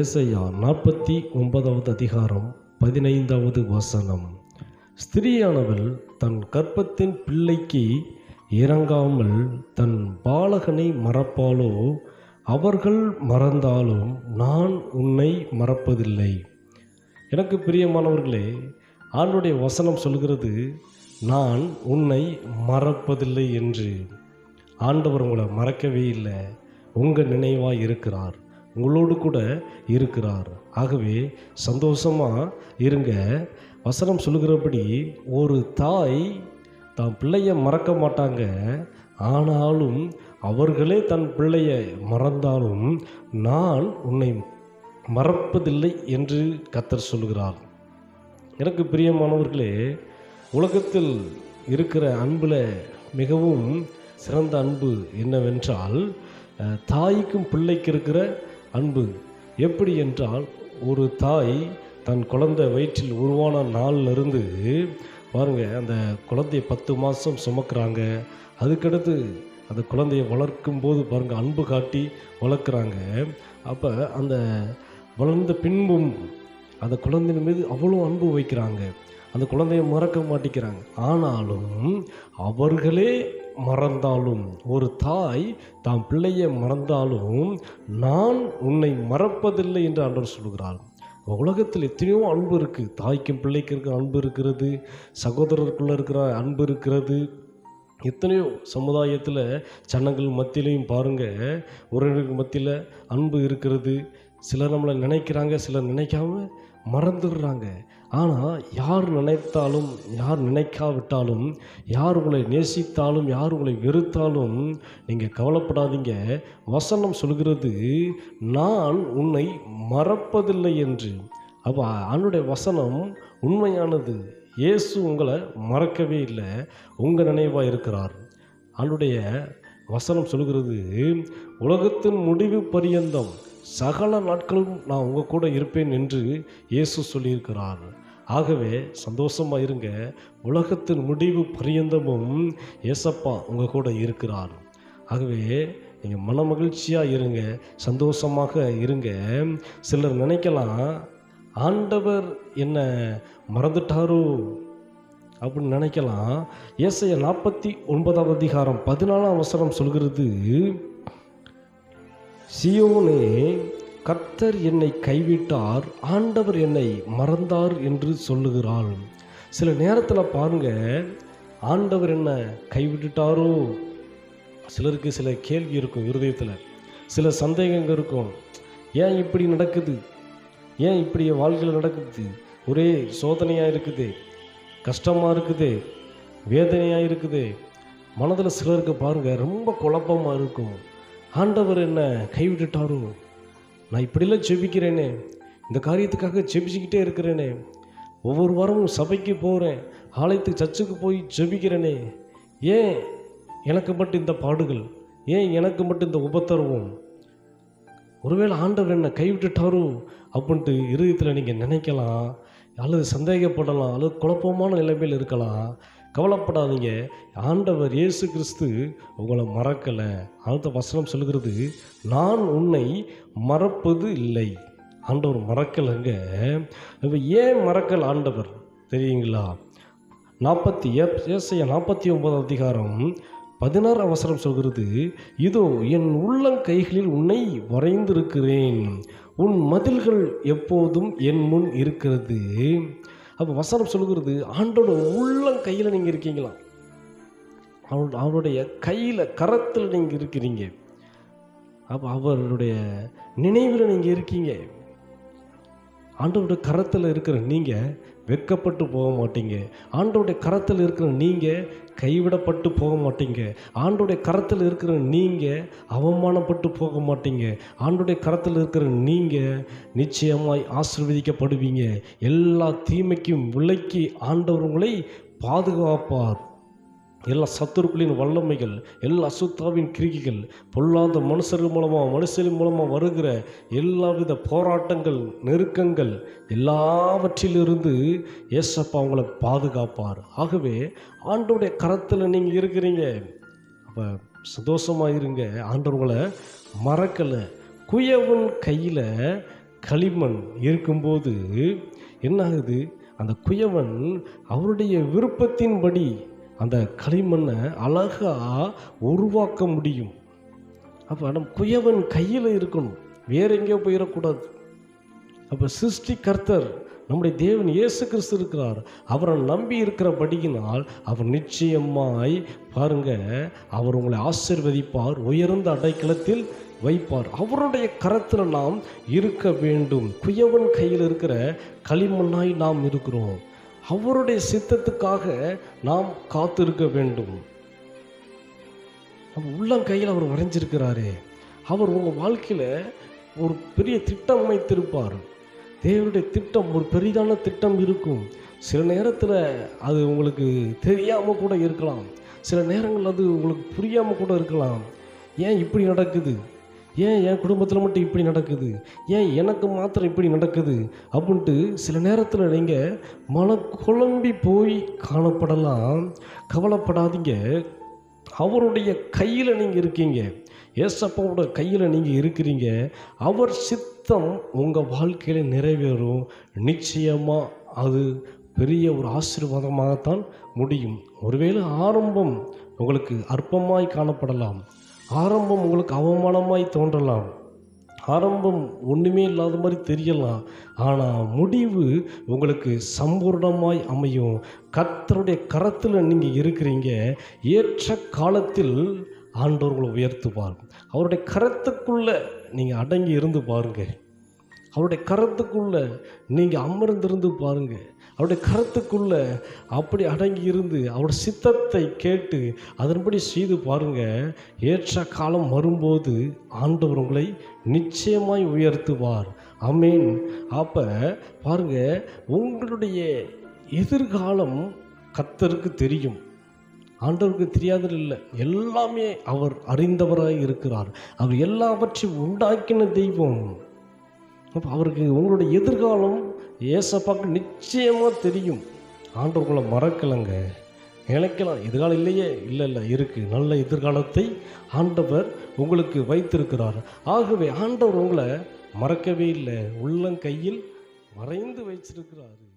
ஏசையா நாற்பத்தி ஒன்பதாவது அதிகாரம் பதினைந்தாவது வசனம். ஸ்திரீயானவள் தன் கற்பத்தின் பிள்ளைக்கு இறங்காமல் தன் பாலகனை மறப்பாலோ அவர்கள் மறந்தாலும் நான் உன்னை மறப்பதில்லை. எனக்கு பிரியமானவர்களே ஆண்டுடைய வசனம் சொல்கிறது நான் உன்னை மறப்பதில்லை என்று. ஆண்டவர் உங்களை மறக்கவே இல்லை. உங்கள் நினைவாக இருக்கிறார். உங்களோடு கூட இருக்கிறார். ஆகவே சந்தோஷமாக இருங்க. வசனம் சொல்லுகிறபடி ஒரு தாய் தான் பிள்ளைய மறக்க மாட்டாங்க. ஆனாலும் அவர்களே தன் பிள்ளையை மறந்தாலும் நான் உன்னை மறப்பதில்லை என்று கத்தர் சொல்கிறார் எனக்கு பிரியமானவர்களே உலகத்தில் இருக்கிற அன்பில் மிகவும் சிறந்த அன்பு என்னவென்றால் தாய்க்கும் பிள்ளைக்கு இருக்கிற அன்பு. எப்படி என்றால் ஒரு தாய் தன் குழந்தை வயிற்றில் உருவான நாள்லேருந்து பாருங்க அந்த குழந்தைய பத்து மாதம் சுமக்கிறாங்க. அதுக்கடுத்து அந்த குழந்தைய வளர்க்கும் போது பாருங்கள் அன்பு காட்டி வளர்க்குறாங்க. அப்போ அந்த வளர்ந்த பின்பும் அந்த குழந்தையின் மீது அவ்வளோ அன்பு வைக்கிறாங்க. அந்த குழந்தைய மறக்க மாட்டேங்கிறாங்க. ஆனாலும் அவர்களே மறந்தாலும் ஒரு தாய் தாம் பிள்ளையை மறந்தாலும் நான் உன்னை மறப்பதில்லை என்று ஆண்டவர் சொல்கிறார். உலகத்தில் எத்தனையோ அன்பு இருக்குது தாய்க்கும் பிள்ளைக்கு இருக்கிற அன்பு இருக்கிறது. சகோதரருக்குள்ளே இருக்கிற அன்பு இருக்கிறது. எத்தனையோ சமுதாயத்தில் சனங்கள் மத்தியிலையும் பாருங்கள் உறவினர்கள் மத்தியில் அன்பு இருக்கிறது. சிலர் நம்மளை நினைக்கிறாங்க சிலர் நினைக்காம மறந்துடுறாங்க. ஆனால் யார் நினைத்தாலும் யார் நினைக்காவிட்டாலும் யார் உங்களை நேசித்தாலும் யார் உங்களை வெறுத்தாலும் நீங்கள் கவலைப்படாதீங்க. வசனம் சொல்கிறது நான் உன்னை மறப்பதில்லை என்று. அப்போ அவனுடைய வசனம் உண்மையானது. இயேசு உங்களை மறக்கவே இல்லை. உங்கள் நினைவாக இருக்கிறார். அவனுடைய வசனம் சொல்கிறது உலகத்தின் முடிவு பரியந்தம். சகல நாட்களும் நான் உங்கள் கூட இருப்பேன் என்று இயேசு சொல்லியிருக்கிறார். ஆகவே சந்தோஷமாக இருங்க. உலகத்தின் முடிவு பரியந்தமும் ஏசப்பா உங்கள் கூட இருக்கிறார். ஆகவே நீங்கள் மன மகிழ்ச்சியாக இருங்க சந்தோஷமாக இருங்க. சிலர் நினைக்கலாம் ஆண்டவர் என்ன மறந்துட்டாரோ? அப்படின்னு நினைக்கலாம். ஏசைய நாற்பத்தி ஒன்பதாவது அதிகாரம் பதினாலாம் அவசரம் சொல்கிறது சியோனே கர்த்தர் என்னை கைவிட்டார் ஆண்டவர் என்னை மறந்தார் என்று சொல்லுகிறாள் சில நேரத்தில் பாருங்க ஆண்டவர் என்ன கைவிட்டுட்டாரோ? சிலருக்கு சில கேள்வி இருக்கும் இருதயத்தில். சில சந்தேகங்கள் இருக்கும். ஏன் இப்படி நடக்குது? ஏன் இப்படி வாழ்க்கையில் நடக்குது? ஒரே சோதனையாக இருக்குது கஷ்டமாக இருக்குது வேதனையாக இருக்குது. மனதில் சிலருக்கு பாருங்கள் ரொம்ப குழப்பமாக இருக்கும். ஆண்டவர் என்ன கைவிட்டுட்டாரோ? நான் இப்படிலாம் ஜெபிக்கிறேனே. இந்த காரியத்துக்காக ஜெபிச்சுக்கிட்டே இருக்கிறேனே. ஒவ்வொரு வாரமும் சபைக்கு போகிறேன் ஆலயத்துக்கு சர்ச்சுக்கு போய் ஜெபிக்கிறேனே. ஏன் எனக்கு மட்டும் இந்த பாடுகள்? ஏன் எனக்கு மட்டும் இந்த உபத்தருவம்? ஒருவேளை ஆண்டவர் என்ன கைவிட்டுட்டாரோ அப்படின்ட்டு இருதயத்தில் நீங்கள் நினைக்கலாம். அல்லது சந்தேகப்படலாம். அல்லது குழப்பமான நிலைமையில் இருக்கலாம். கவலைப்படாதீங்க. ஆண்டவர் இயேசு கிறிஸ்து உங்களை மறக்கலை. அடுத்த வசனம் சொல்கிறது நான் உன்னை மறப்பது இல்லை. ஆண்டவர் மறக்கலைங்க. இப்போ ஏன் மறக்கல் ஆண்டவர்? தெரியுங்களா? நாற்பத்தி ஏசைய நாற்பத்தி ஒன்பதாம் அதிகாரம் பதினாறு அவசரம் சொல்கிறது இதோ என் உள்ளங்கைகளில் உன்னை வரைந்திருக்கிறேன். உன் மதில்கள் எப்போதும் என் முன் இருக்கிறது. அப்போ வசனம் சொல்கிறது ஆண்டோட உள்ளங்கையில் நீங்கள் இருக்கீங்களா? அவன் அவருடைய கையில் கரத்தில் நீங்கள் இருக்கிறீங்க. அப்போ அவருடைய நினைவில் நீங்கள் இருக்கீங்க. ஆண்டவருடைய கரத்தில் இருக்கிற நீங்கள் வெட்கப்பட்டு போக மாட்டீங்க. ஆண்டோடைய கரத்தில் இருக்கிற நீங்கள் கைவிடப்பட்டு போக மாட்டீங்க. ஆண்டோடைய கரத்தில் இருக்கிற நீங்கள் அவமானப்பட்டு போக மாட்டீங்க. ஆண்டோடைய கரத்தில் இருக்கிற நீங்கள் நிச்சயமாய் ஆசிர்வதிக்கப்படுவீங்க. எல்லா தீமைக்கும் விலைக்கு ஆண்டவர் உங்களை பாதுகாப்பார். எல்லா சத்துருக்களின் வல்லமைகள் எல்லா அசுத்தாவின் கிரிகைகள் பொல்லாத மனுஷர்கள் மூலமாக மனுஷரின் மூலமாக வருகிற எல்லாவித போராட்டங்கள் நெருக்கங்கள் எல்லாவற்றிலிருந்து ஏசப்பா அவங்களை பாதுகாப்பார். ஆகவே ஆண்டோடைய கரத்தில் நீங்கள் இருக்கிறீங்க. அப்போ சந்தோஷமாக இருங்க. ஆண்டவங்களை மறக்கலை. குயவன் கையில் களிமண் இருக்கும்போது என்ன ஆகுது அந்த குயவன் அவருடைய விருப்பத்தின்படி அந்த களிமண்ணை அழகாக உருவாக்க முடியும். அப்போ நம்ம குயவன் கையில் இருக்கணும். வேற எங்கேயோ போயிடக்கூடாது. அப்போ சிருஷ்டி கர்த்தர் நம்முடைய தேவன் இயேசு கிறிஸ்து இருக்கிறார். அவரை நம்பி இருக்கிறபடியினால் அவர் நிச்சயமாய் பாருங்க அவர் உங்களை ஆசிர்வதிப்பார் உயர்ந்த அடைக்கலத்தில் வைப்பார். அவருடைய கரத்தில் நாம் இருக்க வேண்டும். குயவன் கையில் இருக்கிற களிமண்ணாய் நாம் இருக்கிறோம். அவருடைய சித்தத்துக்காக நாம் காத்திருக்க வேண்டும். நம்ம உள்ளங்கையில் அவர் வரைஞ்சிருக்கிறாரே. அவர் உங்கள் வாழ்க்கையில் ஒரு பெரிய திட்டம் அமைத்திருப்பார். தேவனுடைய திட்டம் ஒரு பெரிதான திட்டம் இருக்கும். சில நேரத்தில் அது உங்களுக்கு தெரியாமல் கூட இருக்கலாம். சில நேரங்கள் அது உங்களுக்கு புரியாமல் கூட இருக்கலாம். ஏன் இப்படி நடக்குது? ஏன் என் குடும்பத்தில் மட்டும் இப்படி நடக்குது? ஏன் எனக்கு மாத்திரம் இப்படி நடக்குது? அப்படின்ட்டு சில நேரத்தில் நீங்கள் மன குழம்பி போய் காணப்படலாம். கவலைப்படாதீங்க. அவருடைய கையில் நீங்கள் இருக்கீங்க. ஏசப்பாவோட கையில் நீங்கள் இருக்கிறீங்க. அவர் சித்தம் உங்கள் வாழ்க்கையில் நிறைவேறும். நிச்சயமாக அது பெரிய ஒரு ஆசீர்வாதமாகத்தான் முடியும். ஒருவேளை ஆரம்பம் உங்களுக்கு அற்பமாய் காணப்படலாம். ஆரம்பம் உங்களுக்கு அவமானமாய் தோன்றலாம். ஆரம்பம் ஒன்றுமே இல்லாத மாதிரி தெரியலாம். ஆனால் முடிவு உங்களுக்கு சம்பூர்ணமாய் அமையும். கர்த்தருடைய கரத்தில் நீங்கள் இருக்கிறீங்க. ஏற்ற காலத்தில் ஆண்டோர்களை உயர்த்துவார். அவருடைய கரத்துக்குள்ளே நீங்கள் அடங்கி இருந்து பாருங்கள் அவருடைய கரத்துக்குள்ளே நீங்கள் அமர்ந்திருந்து பாருங்கள் அவருடைய கருத்துக்குள்ளே அப்படி அடங்கி இருந்து அவருடைய சித்தத்தை கேட்டு அதன்படி செய்து பாருங்க. ஏற்ற காலம் வரும்போது ஆண்டவர் உங்களை நிச்சயமாய் உயர்த்துவார். அமீன் அப்போ பாருங்க உங்களுடைய எதிர்காலம் கத்தருக்கு தெரியும். ஆண்டவருக்கு தெரியாதது இல்லை. எல்லாமே அவர் அறிந்தவராக இருக்கிறார். அவர் எல்லாவற்றையும் உண்டாக்கின தெய்வம். அப்போ அவருக்கு உங்களுடைய எதிர்காலம் ஏசப்பாக்கு நிச்சயமாக தெரியும். ஆண்டவர்களை மறக்கலைங்க. நினைக்கலாம் எதிர்காலம் இல்லையே? இல்லை இல்லை இருக்குது நல்ல எதிர்காலத்தை ஆண்டவர் உங்களுக்கு வைத்திருக்கிறார். ஆகவே ஆண்டவர் உங்களை மறக்கவே இல்லை. உள்ளங்கையில் மறைந்து வைச்சிருக்கிறாரு